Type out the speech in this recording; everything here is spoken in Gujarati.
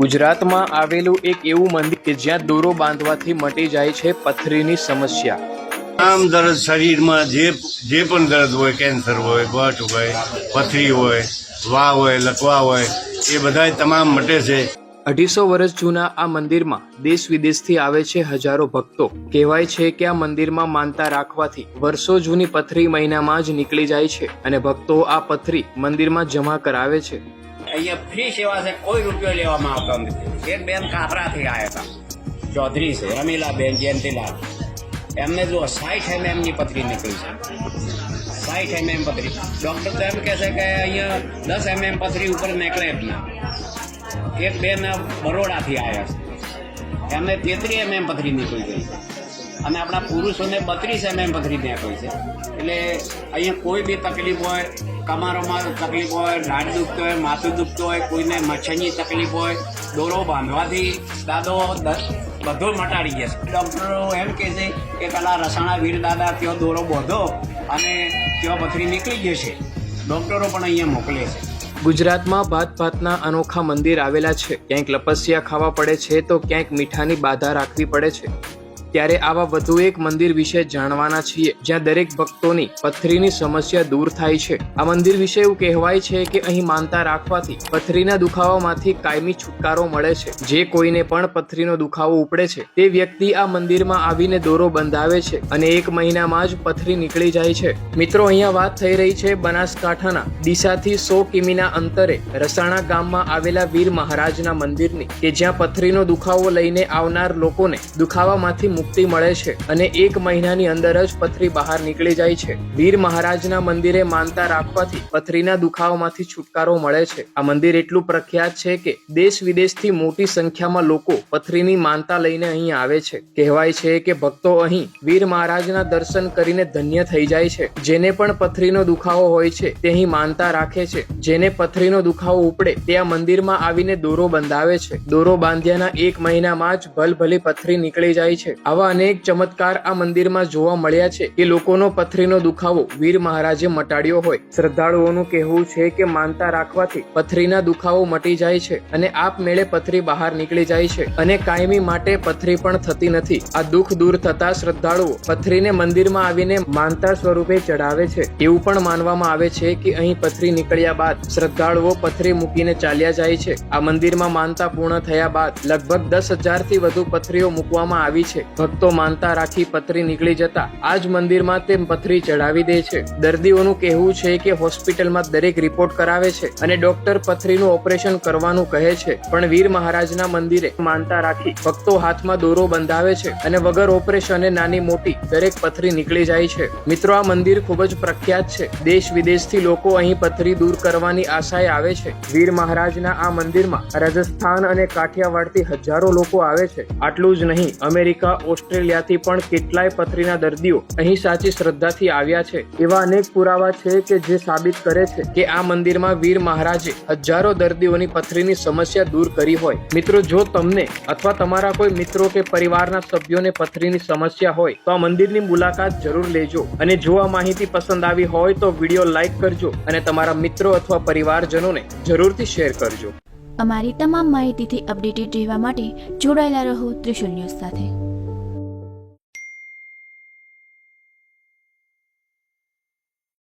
ગુજરાતમાં આવેલું એક એવું મંદિર કે જ્યાં દોરો બાંધવાથી મટી જાય છે પથરીની સમસ્યા. આમ દર્દ શરીરમાં જે જે પણ દર્દ હોય કેન્સર હોય ગટ હોય પથરી હોય વા હોય લકવા હોય એ બધાય તમામ મટે છે. અઢીસો વર્ષ જૂના આ મંદિરમાં દેશ વિદેશથી આવે છે હજારો ભક્તો. કહેવાય છે કે આ મંદિરમાં માનતા રાખવાથી વર્ષો જૂની પથરી મહિનામાં જ નીકળી જાય છે અને ભક્તો આ પથરી મંદિરમાં જમા કરાવે છે. અહીંયા ફ્રી સેવા છે, કોઈ રૂપિયો લેવામાં આવતો નથી. એક બેન કાપરાથી આવ્યા હતા. ચૌધરી છે, રમીલાબેન જયંતિલાલ. એમને જો સાઠ એમ એમની પથરી નીકળી છે. સાઠ એમ એમ પથરી. ડૉક્ટર તો એમ કહે છે કે અહીંયા દસ એમએમ પથરી ઉપર નીકળે જ ના. એક બેન બરોડાથી આવ્યા છે. એમને તેત્રી એમ એમ પથરી નીકળી ગઈ. અને આપણા પુરુષોને બત્રીસ એમએમ પથરી નીકળી છે. એટલે અહીંયા કોઈ બી તકલીફ હોય કમરોમાં તકલીફ હોય લાડ દુખતો હોય, માથું દુખતું હોય, કોઈને મચ્છરની તકલીફ હોય, દોરો બાંધવાથી દાદો દસ બધું મટાડી જશે. ડૉક્ટરો એમ કહે છે કે પેલા રસાણા વીર દાદા ત્યાં દોરો બોધો અને ત્યાં પથરી નીકળી જશે ડૉક્ટરો પણ અહીંયા મોકલે છે. ગુજરાતમાં ભાત ભાતના અનોખા મંદિર આવેલા છે. ક્યાંક લપસિયા ખાવા પડે છે તો ક્યાંક મીઠાની બાધા રાખવી પડે છે. ત્યારે આવા વધુ એક મંદિર વિશે જાણવાના છીએ, જ્યાં દરેક ભક્તોની પથરીની સમસ્યા દૂર થાય છે. આ મંદિર વિશે એવું કહેવાય છે કે અહીં માનતા રાખવાથી પથરીના દુખાવામાંથી કાયમી છુટકારો મળે છે. જે કોઈને પણ પથરીનો દુખાવો ઉપડે છે, તે વ્યક્તિ આ મંદિરમાં આવીને દોરો બંધાવે છે અને એક મહિનામાં જ પથરી નીકળી જાય છે. મિત્રો, અહીંયા વાત થઈ રહી છે બનાસકાંઠાના ડીસાથી સો કિમીના અંતરે રસાણા ગામમાં આવેલા વીર મહારાજના મંદિરની, કે જ્યાં પથરીનો દુખાવો લઈને આવનાર લોકોને દુખાવામાંથી મુક્તિ મળે છે અને એક મહિનાની અંદર જ પથરી બહાર નીકળી જાય છે. વીર મહારાજના મંદિરે માનતા રાખવાથી પથરીના દુખાવામાંથી છુટકારો મળે છે. આ મંદિર એટલું પ્રખ્યાત છે કે દેશ વિદેશથી મોટી સંખ્યામાં લોકો પથરીની માનતા લઈને અહીં આવે છે. કહેવાય છે કે ભક્તો અહીં વીર મહારાજના દર્શન કરીને ધન્ય થઈ જાય છે. જેને પણ પથરીનો દુખાવો હોય છે તે અહીં માનતા રાખે છે. જેને પથરીનો દુખાવો ઉપડે તે આ મંદિરમાં આવીને દોરો બંધાવે છે. દોરો બાંધ્યાના એક મહિનામાં જ ભલભલી પથરી નીકળી જાય છે. આવા અનેક ચમત્કાર આ મંદિરમાં જોવા મળ્યા છે. કે લોકોનો પથરીનો દુખાવો વીર મહારાજે મટાડ્યો હોય. શ્રદ્ધાળુઓનું કહેવું છે કે માનતા રાખવાથી પથરીના દુખાવો મટી જાય છે અને આપમેળે પથરી બહાર નીકળી જાય છે. અને કાયમી માટે પથરી પણ થતી નથી. આ દુઃખ દૂર થતા શ્રદ્ધાળુઓ પથરીને મંદિરમાં આવીને માનતા સ્વરૂપે ચઢાવે છે. એવું પણ માનવામાં આવે છે કે અહીં પથરી નીકળ્યા બાદ શ્રદ્ધાળુઓ પથરી મૂકીને ચાલ્યા જાય છે. આ મંદિરમાં માનતા પૂર્ણ થયા બાદ લગભગ દસ હજારથી વધુ પથરીઓ મૂકવામાં આવી છે. ભક્તો માનતા રાખી પથરી નીકળી જતા આ જ મંદિરમાં તે પથરી ચડાવી દે છે. દર્દીઓનું કહેવું છે કે હોસ્પિટલમાં દરેક રિપોર્ટ કરાવે છે અને ડોક્ટર પથરીનું ઓપરેશન કરવાનું કહે છે. પણ વીર મહારાજના મંદિરે માનતા રાખી ભક્તો હાથમાં દોરો બંધાવે છે અને વગર ઓપરેશને નાની મોટી દરેક પથરી નીકળી જાય છે. મિત્રો, આ મંદિર ખૂબ જ પ્રખ્યાત છે. દેશ વિદેશથી લોકો અહીં પથરી દૂર કરવાની આશાએ આવે છે. વીર મહારાજના આ મંદિરમાં રાજસ્થાન અને કાઠિયાવાડથી હજારો લોકો આવે છે. આટલું જ નહીં, અમેરિકા ઓસ્ટ્રેલિયાથી પણ કેટલાય પથરીના દર્દીઓ અહીં સાચી શ્રદ્ધાથી આવ્યા છે. એવા અનેક પુરાવા છે કે જે સાબિત કરે છે કે આ મંદિરમાં વીર મહારાજે હજારો દર્દીઓની પથરીની સમસ્યા દૂર કરી હોય. મિત્રો, જો તમને અથવા તમારા કોઈ મિત્રો કે પરિવારના સભ્યોને પથરીની સમસ્યા હોય, તો આ મંદિરની મુલાકાત જરૂર લેજો. અને જો આ માહિતી પસંદ આવી હોય, તો વીડિયો લાઈક કરજો અને તમારા મિત્રો અથવા પરિવારજનોને જરૂરથી શેર કરજો. અમારી તમામ માહિતીથી અપડેટેડ રહેવા માટે જોડાયેલા રહો ત્રિશુલ ન્યૂઝ સાથે.